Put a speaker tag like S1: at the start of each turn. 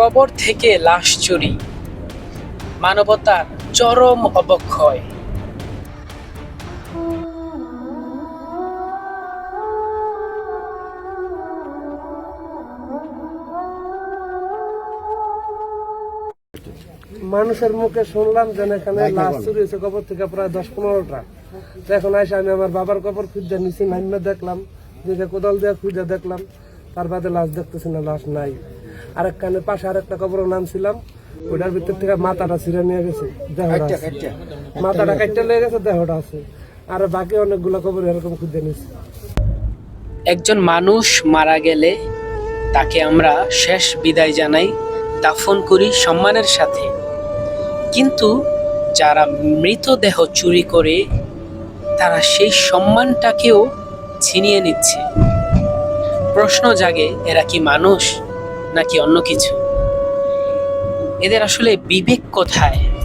S1: কবর থেকে লাশ চুরি। মানবতার চরম অবক্ষয়।
S2: মানুষের মুখে শুনলাম যে এখানে লাশ চুরি হয়েছে কবর থেকে প্রায় দশ পনেরোটা। তো এখন আসে আমি আমার বাবার কবর খুঁজতে নিছি নাইমে দেখলাম। যে কোদাল দিয়ে খুঁজে দেখলাম। তার বাদে লাশ দেখতেছি না লাশ নাই। আরেক কানে পাশে আরেকটা কবর নামছিলাম ওটার ভিতর থেকে মাথাটা ছিঁড়ে নিয়ে গেছে দেহটা মাথাটা কাটতে লেগে গেছে দেহটা আছে। আর বাকি অনেকগুলো কবর এরকম খুঁজে নিছি
S1: একজন মানুষ মারা গেলে তাকে আমরা শেষ বিদায় জানাই দাফন করি সম্মানের সাথে। কিন্তু যারা মৃতদেহ চুরি করে তারা সেই সম্মানটাকেও ছিনিয়ে নিচ্ছে। প্রশ্ন জাগে এরা কি মানুষ? নাকি অন্য কিছু? এদের আসলে বিবেক কোথায়?